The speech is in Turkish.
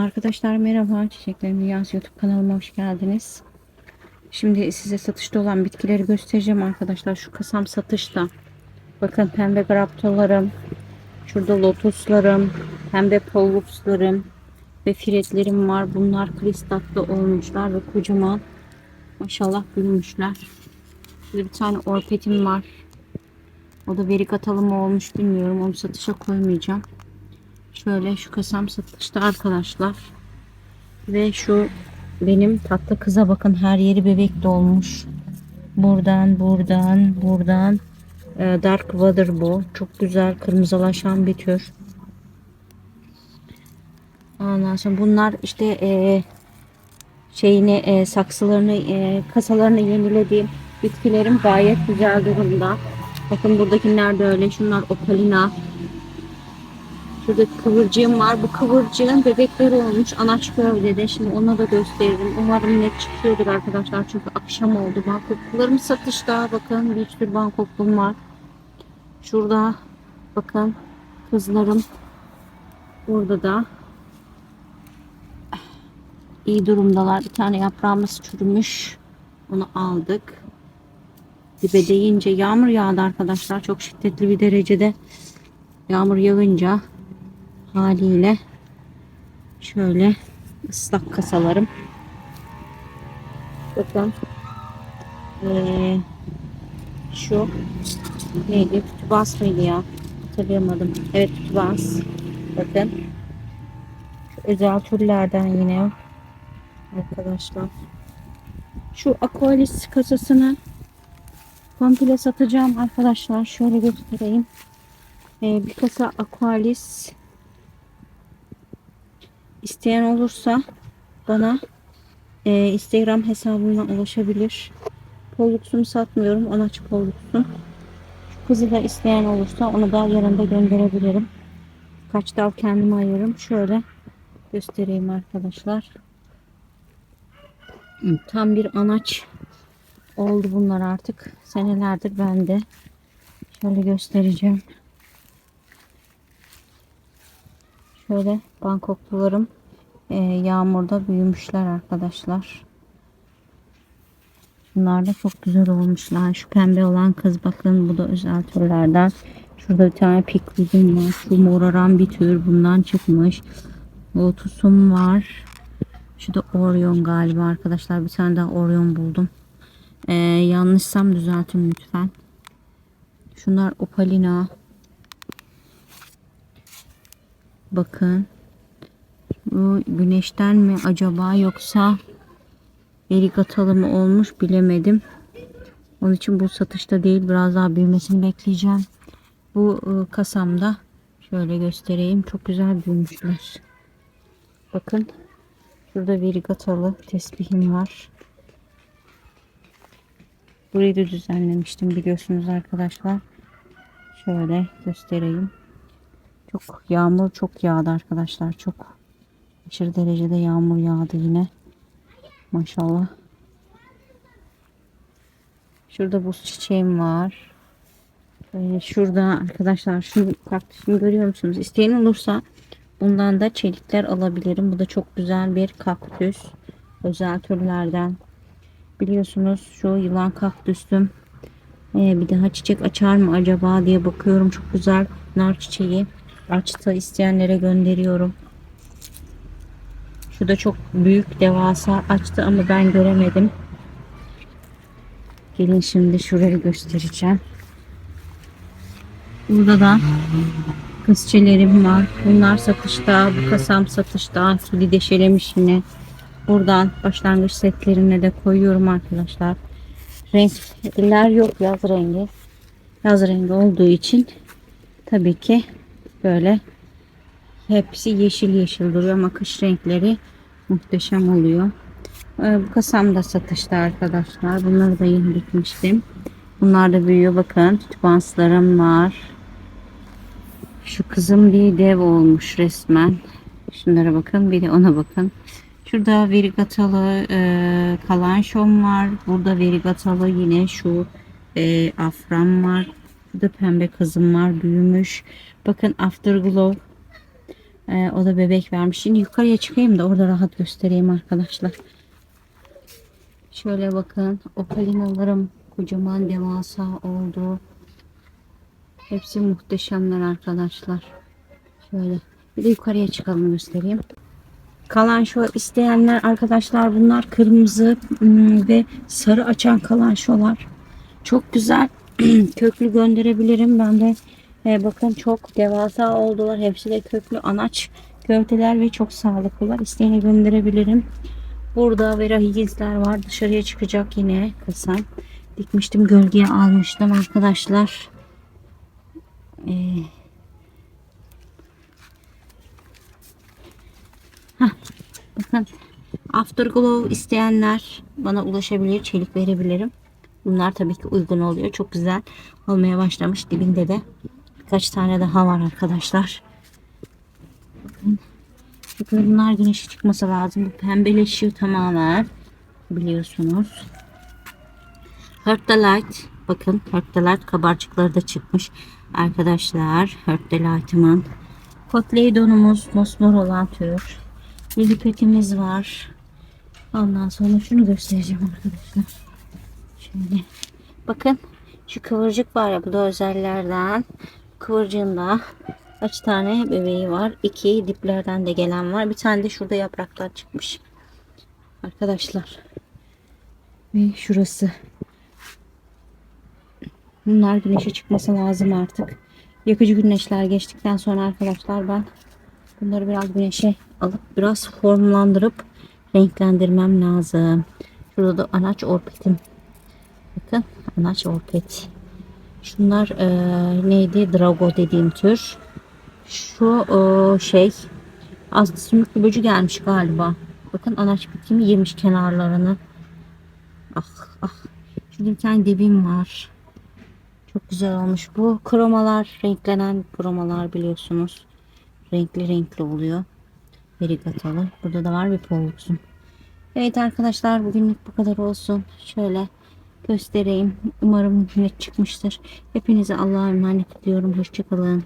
Arkadaşlar merhaba. Çiçeklerin Dünyası YouTube kanalıma hoş geldiniz. Şimdi size satışta olan bitkileri göstereceğim arkadaşlar. Şu kasam satışta. Bakın pembe graptolarım. Şurada lotuslarım. Pembe polluxlarım. Ve firetlerim var. Bunlar kristatlı olmuşlar ve kocaman. Maşallah büyümüşler. Şurada bir tane orpetim var. O da verikatalım mı olmuş bilmiyorum. Onu satışa koymayacağım. Şöyle şu kasam satışta arkadaşlar. Ve şu benim tatlı kıza bakın her yeri bebek dolmuş. Buradan buradan buradan Ee, Dark Water bu. Çok güzel kırmızılaşan bir tür. Ondan sonra bunlar işte e, şeyini e, saksılarını e, kasalarını yenilediğim bitkilerim gayet güzel durumda. Bakın buradakiler de öyle. Şunlar opalina. Şurada kıvırcığım var. Bu kıvırcığın bebekleri olmuş. Anaç gövdede. Şimdi onu da gösteririm. Umarım net çıkıyordur arkadaşlar. Çünkü akşam oldu. Bangkoklularım satışta. Bakın bir sürü Bangkoklum var. Şurada bakın kızlarım. Burada da iyi durumdalar. Bir tane yaprağımız çürümüş. Onu aldık. Dibe deyince yağmur yağdı arkadaşlar. Çok şiddetli bir derecede yağmur yağınca haliyle şöyle ıslak kasalarım. Bakın ee, şu neydi? Kütübas mıydı ya? Hatırlayamadım. Evet kütübas. Bakın. Şu özel türlerden yine arkadaşlar. Şu Aqualis kasasını komple satacağım arkadaşlar. Şöyle göstereyim. Ee, bir kasa Aqualis isteyen olursa bana e, Instagram hesabımdan ulaşabilir. Pollux'umu satmıyorum. Anaç Pollux'um. Şu kızı da isteyen olursa onu da yanında gönderebilirim. Kaç dal kendime ayırırım. Şöyle göstereyim arkadaşlar. Tam bir anaç oldu bunlar artık. Senelerdir bende. Şöyle göstereceğim. Şöyle Bangkoklularım e, yağmurda büyümüşler arkadaşlar. Bunlar da çok güzel olmuşlar. Şu pembe olan kız bakın bu da özel türlerden. Şurada bir tane pikluzum var. Şu moraran bir tür bundan çıkmış. Lotusum var. Şu da Orion galiba arkadaşlar. Bir tane daha Orion buldum. Ee, yanlışsam düzeltin lütfen. Şunlar Opalina. Bakın. Bu güneşten mi acaba yoksa erikatalı mı olmuş bilemedim. Onun için bu satışta değil. Biraz daha büyümesini bekleyeceğim. Bu e, kasamda şöyle göstereyim. Çok güzel büyümüşler. Bakın. Şurada verigatalı tesbihim var. Burayı da düzenlemiştim biliyorsunuz arkadaşlar. Şöyle göstereyim. Çok yağmur çok yağdı arkadaşlar. Çok aşırı derecede yağmur yağdı yine. Maşallah. Şurada buz çiçeğim var. Ee, şurada arkadaşlar şu kaktüsümü görüyor musunuz? İsteyen olursa bundan da çelikler alabilirim. Bu da çok güzel bir kaktüs. Özel türlerden. Biliyorsunuz şu yılan kaktüsüm. Ee, bir daha çiçek açar mı acaba diye bakıyorum. Çok güzel nar çiçeği. Açtı isteyenlere gönderiyorum. Şu da çok büyük devasa açtı ama ben göremedim. Gelin şimdi şurayı göstereceğim. Burada da kızçelerim var. Bunlar satışta. Bu kasam satışta. Kili deşelemiş yine. Buradan başlangıç setlerine de koyuyorum arkadaşlar. Renkler yok yaz rengi. Yaz rengi olduğu için tabii ki böyle hepsi yeşil yeşil duruyor ama kış renkleri muhteşem oluyor. Ee, bu kasam da satışta arkadaşlar. Bunları da yeni dikmiştim. Bunlar da büyüyor. Bakın tütübanslarım var. Şu kızım bir dev olmuş resmen. Şunlara bakın. Bir de ona bakın. Şurada verigatalı e, kalanşom var. Burada verigatalı yine şu e, afram var. Burada pembe kızım var. Büyümüş. Bakın afterglow Ee, o da bebek vermiş. Şimdi yukarıya çıkayım da orada rahat göstereyim arkadaşlar. Şöyle bakın. Opalinalarım kocaman devasa oldu. Hepsi muhteşemler arkadaşlar. Şöyle. Bir de yukarıya çıkalım göstereyim. Kalan şu isteyenler arkadaşlar bunlar kırmızı hmm, ve sarı açan kalan şolar. Çok güzel. köklü gönderebilirim. Ben de e, bakın çok devasa oldular. Hepsi de köklü anaç gövdeler ve çok sağlıklılar. İsteyene gönderebilirim. Burada Vera Higgins'ler var. Dışarıya çıkacak yine kasam. Dikmiştim gölgeye almıştım arkadaşlar. Ee, bakın Afterglow isteyenler bana ulaşabilir. Çelik verebilirim. Bunlar tabii ki uygun oluyor. Çok güzel olmaya başlamış. Dibinde de birkaç tane daha var arkadaşlar. Bakın. Bunlar güneşe çıkması lazım. Bu pembeleşiyor tamamen. Biliyorsunuz. Hurt the Light. Bakın Hurt the Light kabarcıkları da çıkmış. Arkadaşlar Hurt the Light'ımın Kotleydon'umuz mosmor olan tür. Lilipetimiz var. Ondan sonra şunu göstereceğim arkadaşlar. Şöyle. Bakın şu kıvırcık var ya bu da özellerden. Kıvırcığında kaç tane bebeği var. İki diplerden de gelen var. Bir tane de şurada yapraktan çıkmış. Arkadaşlar. Ve şurası. Bunlar güneşe çıkması lazım artık. Yakıcı güneşler geçtikten sonra arkadaşlar ben bunları biraz güneşe alıp biraz formlandırıp renklendirmem lazım. Şurada da anaç orpetim. Bakın anaç orpet. Şunlar eee, neydi? Drago dediğim tür. Şu eee, şey az sümüklü böcü gelmiş galiba. Bakın anaç bitimi yemiş kenarlarını. Ah ah. Şurada bir tane dibim var. Çok güzel olmuş. Bu kromalar renklenen kromalar biliyorsunuz. Renkli renkli oluyor. Verigatalı. Burada da var bir polluksum. Evet arkadaşlar bugünlük bu kadar olsun. Şöyle göstereyim. Umarım net çıkmıştır. Hepinize Allah'a emanet ediyorum. Hoşçakalın.